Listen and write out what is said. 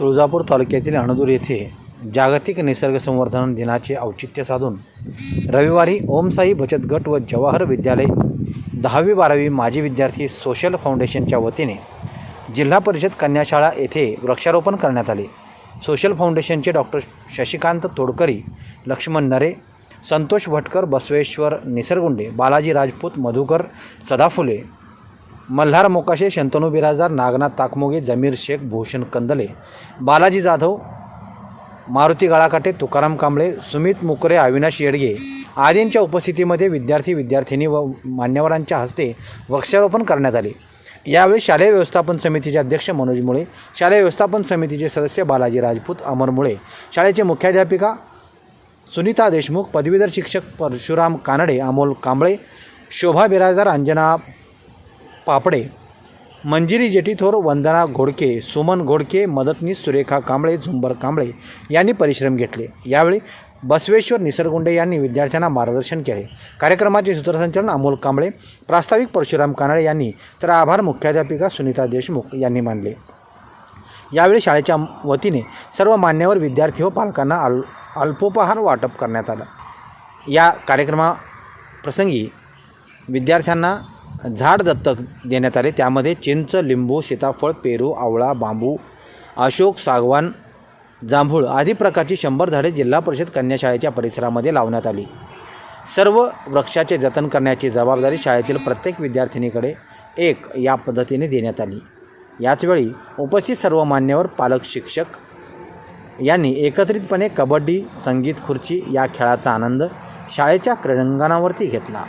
तुळजापूर तालुक्यातील अणदूर येथे जागतिक निसर्ग संवर्धन दिनाचे औचित्य साधून रविवारी ओमसाई बचत गट व जवाहर विद्यालय दहावी बारावी माजी विद्यार्थी सोशल फाउंडेशनच्या वतीने जिल्हा परिषद कन्याशाळा येथे वृक्षारोपण करण्यात आले. सोशल फाउंडेशनचे डॉक्टर शशिकांत तोडकरी लक्ष्मण नरे संतोष भटकर बसवेश्वर निसरगुंडे बालाजी राजपूत मधुकर सदाफुले मल्हार मोकाशे शंतनू बिराजदार नागनाथ ताकमोगे जमीर शेख भूषण कंदले बालाजी जाधव मारुती गाळाकाटे तुकाराम कांबळे सुमित मुकरे अविनाश येडगे आदींच्या उपस्थितीमध्ये विद्यार्थी विद्यार्थिनी व मान्यवरांच्या हस्ते वृक्षारोपण करण्यात आले. यावेळी शालेय व्यवस्थापन समितीचे अध्यक्ष मनोज मुळे शालेय व्यवस्थापन समितीचे सदस्य बालाजी राजपूत अमर मुळे शाळेचे मुख्याध्यापिका सुनीता देशमुख पदवीधर शिक्षक परशुराम कानडे अमोल कांबळे शोभा बिराजदार अंजना पापडे. मंजिरी जेटीथोर वंदना घोडके सुमन घोडके मदतनीस सुरेखा कांबळे झुंबर कांबळे यांनी परिश्रम घेतले. यावेळी बसवेश्वर निसरगुंडे यांनी विद्यार्थ्यांना मार्गदर्शन केले. कार्यक्रमाचे सूत्रसंचालन अमोल कांबळे प्रास्ताविक परशुराम कानडे यांनी. तर आभार मुख्याध्यापिका सुनीता देशमुख यांनी मानले. यावेळी शाळेच्या वतीने सर्व मान्यवर विद्यार्थी व पालकांना अल अल्पोपहार वाटप करण्यात आलं. या कार्यक्रमाप्रसंगी विद्यार्थ्यांना झाड दत्तक देण्यात आले. त्यामध्ये चिंच लिंबू सीताफळ पेरू आवळा बांबू अशोक सागवान जांभूळ आदी प्रकारची शंभर झाडे जिल्हा परिषद कन्याशाळेच्या परिसरामध्ये लावण्यात आली. सर्व वृक्षाचे जतन करण्याची जबाबदारी शाळेतील प्रत्येक विद्यार्थिनीकडे एक या पद्धतीने देण्यात आली. याचवेळी उपस्थित सर्व मान्यवर पालक शिक्षक यांनी एकत्रितपणे कबड्डी संगीत खुर्ची या खेळाचा आनंद शाळेच्या क्रीडांगणावरती घेतला.